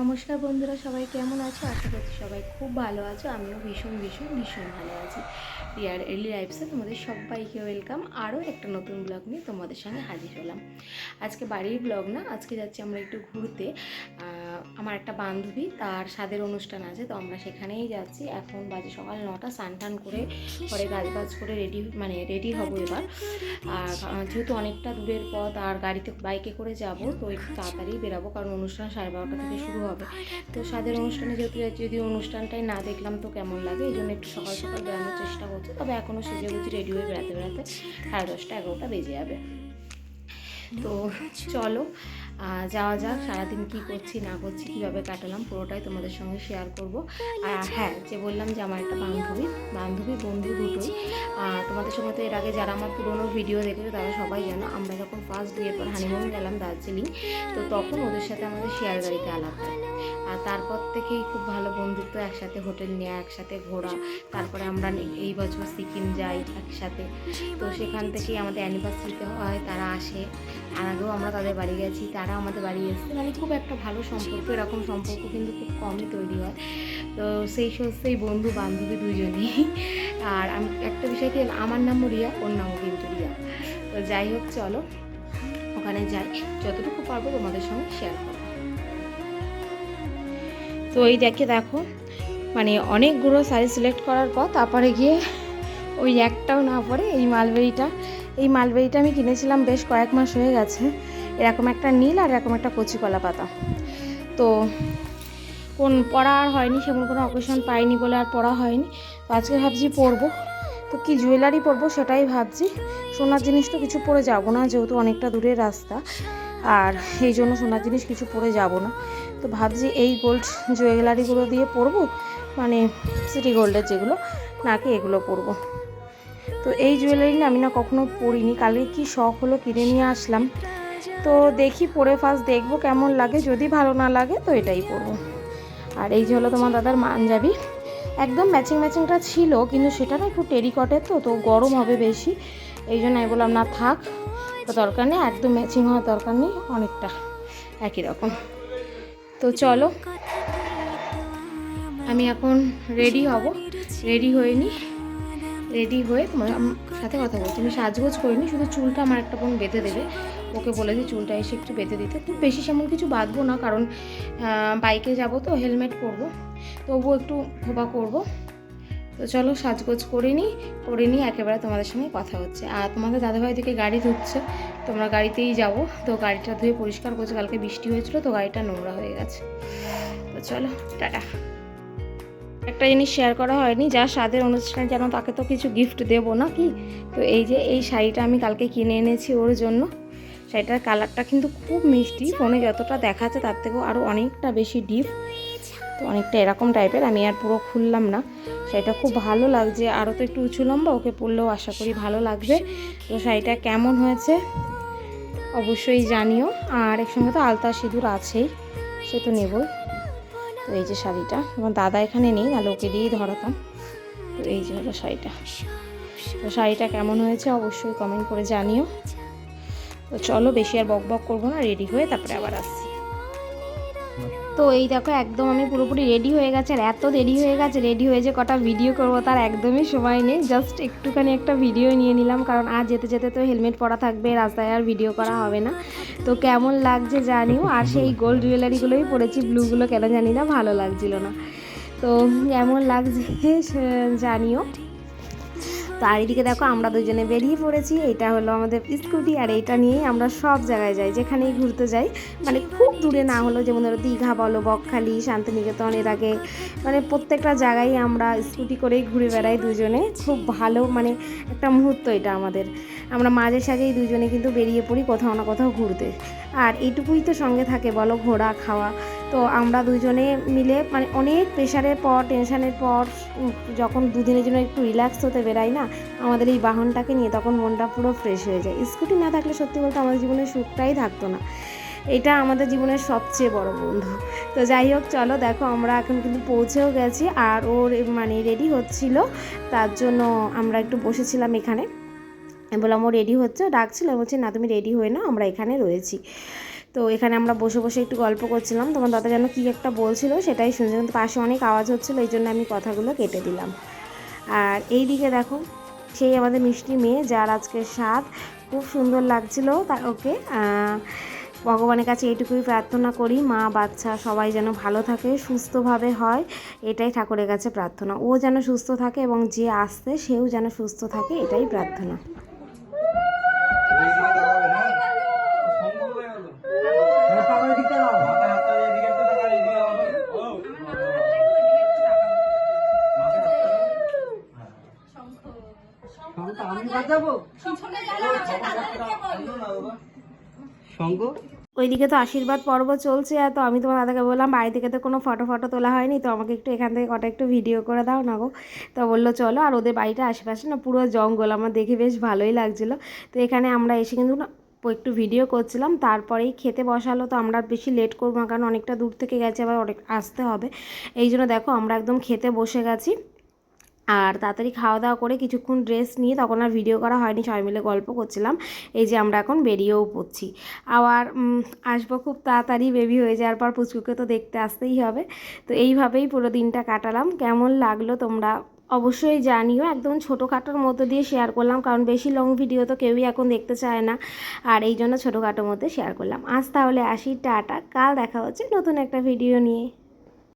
নমস্কার বন্ধুরা, সবাই কেমন আছো? আশা করছি সবাই খুব ভালো আছো। আমিও ভীষণ ভীষণ ভীষণ ভালো আছি। রিয়ার এলি লাইফসে তোমাদের সবাইকে ওয়েলকাম আরও একটা নতুন ব্লগ নিয়ে তোমাদের সঙ্গে হাজির হলাম। আজকে বাড়ির ব্লগ না, আজকে যাচ্ছি আমরা একটু ঘুরতে। আমার একটা বান্ধবী, তার স্বাদের অনুষ্ঠান আছে, তো আমরা সেখানেই যাচ্ছি। এখন বাজে সকাল নটা, স্নান টান করে পরে গাছ বাজ করে রেডি মানে রেডি হব এবার। আর যেহেতু অনেকটা দূরের পথ, আর গাড়িতে বাইকে করে যাব, তো একটু তাড়াতাড়ি বেরাবো, কারণ অনুষ্ঠান সাড়ে বারোটা থেকে শুরু হবে। তো স্বাদের অনুষ্ঠানে যেহেতু যদি অনুষ্ঠানটাই না দেখলাম তো কেমন লাগে? এই জন্য একটু সকাল সকাল বেরানোর চেষ্টা করছি, তবে এখনও সেজে গুজি রেডি হয়ে বেড়াতে বেড়াতে সাড়ে দশটা, এগারোটা বেজে যাবে। তো চলো যাওয়া যাক, সারাদিন কি করছি, না করছি, কীভাবে কাটালাম, পুরোটাই তোমাদের সঙ্গে শেয়ার করব। আর হ্যাঁ যে বললাম যে আমার একটা বান্ধবী বান্ধবী, বন্ধু দুটোই। তোমাদের সঙ্গে তো এর আগে যারা আমার পুরোনো ভিডিও দেখেছে, তারা সবাই জানো, আমরা যখন ফার্স্ট বিয়ের পর হানিমুন গেলাম দার্জিলিং, তো তখন ওদের সাথে আমাদের শেয়ার গাড়িতে আলাপ হয়। তারপর থেকেই খুব ভালো বন্ধুত্ব একসাথে হোটেল নেওয়া একসাথে ঘোরা। তারপরে আমরা এই বছর সিকিম যাই একসাথে। তো সেখান থেকেই আমাদের অ্যানিভার্সারিতে হয়, তারা আসে। আর আগেও আমরা তাদের বাড়ি গেছি, তারা আমাদের বাড়ি এসেছে। মানে খুব একটা ভালো সম্পর্ক, এরকম সম্পর্ক কিন্তু খুব কমই তৈরি হয়। তো সেই সেই বন্ধু বান্ধবী দুজনেই। আর আমি একটা বিষয় কি, আমার নামও রিয়া, ওর নামও কিন্তু রিয়া। তো যাই হোক, চলো, ওখানে যাই। যতটুকু পারব তোমাদের সঙ্গে শেয়ার করব। তো এই দেখে দেখো মানে অনেকগুলো শাড়ি সিলেক্ট করার পর তারপরে গিয়ে ওই একটাও না পড়ে এই মালবেরিটা এই মালবেরিটা আমি কিনেছিলাম বেশ কয়েক মাস হয়ে গেছে। এরকম একটা নীল আর এরকম একটা কচি কলা পাতা। তো কোন পড়া আর হয়নি, সেমন কোনো অকেশন পাইনি বলে আর পড়া হয়নি। তো আজকে ভাবছি পরবো। তো কি জুয়েলারি পরবো সেটাই ভাবছি। সোনার জিনিস তো কিছু পরে যাব না, যেহেতু অনেকটা দূরের রাস্তা। আর এই জন্য সোনার জিনিস কিছু পরে যাব না। তো ভাবছি এই গোল্ড জুয়েলারিগুলো দিয়ে পরবো মানে সিটি গোল্ডের যেগুলো নাকি এগুলো পরবো। তো এই জুয়েলারি না আমি না কখনো পরিনি, কালকে কি শখ হলো কিনে নিয়ে আসলাম। তো দেখি পরে ফার্স্ট দেখব কেমন লাগে, যদি ভালো না লাগে তো এটাই পরবো। আর এই যে হলো তোমার দাদার পাঞ্জাবি একদম ম্যাচিং ম্যাচিংটা ছিল, কিন্তু সেটা না একটু টেরিকটের তো তো গরম হবে বেশি, এই জন্য আমি বললাম, না থাক, তো দরকার নেই, একদম ম্যাচিং হওয়ার দরকার নেই, অনেকটা একই রকম। তো চলো, আমি এখন রেডি হব। রেডি হয়ে রেডি হয়ে তোমার সাথে কথা বলছি। আমি সাজগোজ করিনি, শুধু চুলটা আমার একটা বোন বেঁধে দেবে। ওকে বলে বলেছি চুলটা এসে একটু বেঁধে দিতে। খুব বেশি সেমন কিছু বাঁধবো না, কারণ বাইকে যাব তো হেলমেট পরবো। তবুও একটু খোপা করব। তো চলো সাজগোজ করে নিই করে নিই একেবারে তোমাদের সঙ্গে কথা হচ্ছে। আর তোমাদের দাদাভাই থেকে গাড়ি ধুচ্ছে, তোমরা গাড়িতেই যাব। তো গাড়িটা ধুয়ে পরিষ্কার করছে, কালকে বৃষ্টি হয়েছিল, তো গাড়িটা নোংরা হয়ে গেছে। তো চলো, টাটা। একটা জিনিস শেয়ার করা হয়নি, যা স্বাদের অনুষ্ঠানে যেন তাকে তো কিছু গিফট দেবো না কি? তো এই যে, এই শাড়িটা আমি কালকে কিনে এনেছি ওর জন্য। শাড়িটার কালারটা কিন্তু খুব মিষ্টি ফোনে যতটা দেখাচ্ছে তার থেকেও আরও অনেকটা বেশি ডিপ তো অনেকটা এরকম টাইপের আমি আর পুরো খুললাম না। শাড়িটা খুব ভালো লাগছে আরও তো একটু উঁচু লম্বা, ওকে পরলেও আশা করি ভালো লাগবে। তো শাড়িটা কেমন হয়েছে? অবশ্যই জানিও। আর এর সঙ্গে তো আলতা সিঁদুর আছেই, সে তো নেবই। তো এই যে শাড়িটা, আমার দাদা এখানে নেই নাহলে ওকে দিয়েই ধরাতাম। তো এই যে হলো শাড়িটা। তো শাড়িটা কেমন হয়েছে অবশ্যই কমেন্ট করে জানিও। তো চলো, বেশি আর বক বক করব না রেডি হয়ে তারপরে আবার আসছি। তো এই দেখো, একদম আমি পুরোপুরি রেডি হয়ে গেছে আর এত দেরি হয়ে গেছে রেডি হয়ে যে কটা ভিডিও করব তার একদমই সময় নেই। জাস্ট একটুখানি একটা ভিডিও নিয়ে নিলাম, কারণ আর যেতে যেতে তো হেলমেট পরা থাকবে, রাস্তায় আর ভিডিও করা হবে না। তো কেমন লাগছে জানিও, আর সেই গোল্ড জুয়েলারিগুলোই পরেছি ব্লুগুলো কেন জানি না, ভালো লাগছিল না। তো এমন লাগছে জানিও। তো আর এদিকে দেখো আমরা দুজনে বেরিয়ে পড়েছি, এটা হলো আমাদের স্কুটি আর এটা নিয়েই আমরা সব জায়গায় যাই, যেখানেই ঘুরতে যাই। মানে খুব দূরে না হলো যেমন ধরো দীঘা বলো, বকখালি, শান্তিনিকেতন, এর আগে মানে প্রত্যেকটা জায়গায় আমরা স্কুটি করেই ঘুরে বেড়াই দুজনে। খুব ভালো মানে একটা মুহূর্ত এটা আমাদের। আমরা মাঝে সাঝেই দুজনে কিন্তু বেরিয়ে পড়ি কোথাও না কোথাও ঘুরতে। আর এইটুকুই তো সঙ্গে থাকে বলো, ঘোরা, খাওয়া। তো আমরা দুজনে মিলে মানে অনেক প্রেশারের পর টেনশানের পর যখন দুদিনের জন্য একটু রিল্যাক্স হতে বেরাই না, আমাদের এই বাহনটাকে নিয়ে তখন মনটা পুরো ফ্রেশ হয়ে যায়। স্কুটি না থাকলে সত্যি বলতে আমাদের জীবনে সুখটাই থাকতো না। এটা আমাদের জীবনের সবচেয়ে বড় বন্ধু। তো যাই হোক, চলো দেখো আমরা এখন কিন্তু পৌঁছেও গেছি আর ওর মানে রেডি হচ্ছিল। তার জন্য আমরা একটু বসেছিলাম এখানে। বললাম, ও রেডি হচ্ছে? ডাকছিল। বলছি, না, তুমি রেডি হয়ে নাও, আমরা এখানে রয়েছি। তো এখানে আমরা বসে বসে একটু গল্প করছিলাম। তোমার দাদা যেন কী একটা বলছিল সেটাই শুনছি, কিন্তু পাশে অনেক আওয়াজ হচ্ছিল, এই জন্য আমি কথাগুলো কেটে দিলাম। আর এই দিকে দেখো, সেই আমাদের মিষ্টি মেয়ে, যার আজকে স্বাদ খুব সুন্দর লাগছিল তা ওকে। ভগবানের কাছে এইটুকুই প্রার্থনা করি, মা, বাচ্চা সবাই যেন ভালো থাকে, সুস্থভাবে হয়, এটাই ঠাকুরের কাছে প্রার্থনা। ও যেন সুস্থ থাকে এবং যে আসছে সেও যেন সুস্থ থাকে, এটাই প্রার্থনা। সঙ্গ? ওইদিকে তো আশীর্বাদ পর্ব চলছে আর তো আমি তোমার দাদাকে বললাম বাড়ি থেকে তো কোনো ফটো ফটো তোলা হয়নি তো আমাকে একটু এখান থেকে কটা একটু ভিডিও করে দাও না গো? তো বলল চলো। আর ওদের বাড়িটা আশেপাশে না পুরো জঙ্গল আমার দেখে বেশ ভালোই লাগছিল। তো এখানে আমরা এসে কিন্তু না একটু ভিডিও করছিলাম তারপরেই খেতে বসালো তো আমরা বেশি লেট করব না কারণ অনেকটা দূর থেকে গেছে আবার অনেক আসতে হবে। এই জন্য দেখো আমরা একদম খেতে বসে গেছি। আর তাড়াতাড়ি খাওয়া দাওয়া করে কিছুক্ষণ ড্রেস নিয়ে তখন আর ভিডিও করা হয়নি, সবাই মিলে গল্প করছিলাম। এই যে আমরা এখন বেরিয়েও পড়ছি। আবার আসব খুব তাড়াতাড়ি বেবি হয়ে যাওয়ার পর পুচকুকে তো দেখতে আসতেই হবে। তো এইভাবেই পুরো দিনটা কাটালাম। কেমন লাগল তোমরা অবশ্যই জানিও। একদম ছোটোখাটোর মধ্যে দিয়ে শেয়ার করলাম, কারণ বেশি লং ভিডিও তো কেউই এখন দেখতে চায় না। আর এই জন্য ছোটোখাটোর মধ্যে শেয়ার করলাম। আজ তাহলে আসি, টাটা। কাল দেখা হচ্ছে নতুন একটা ভিডিও নিয়ে।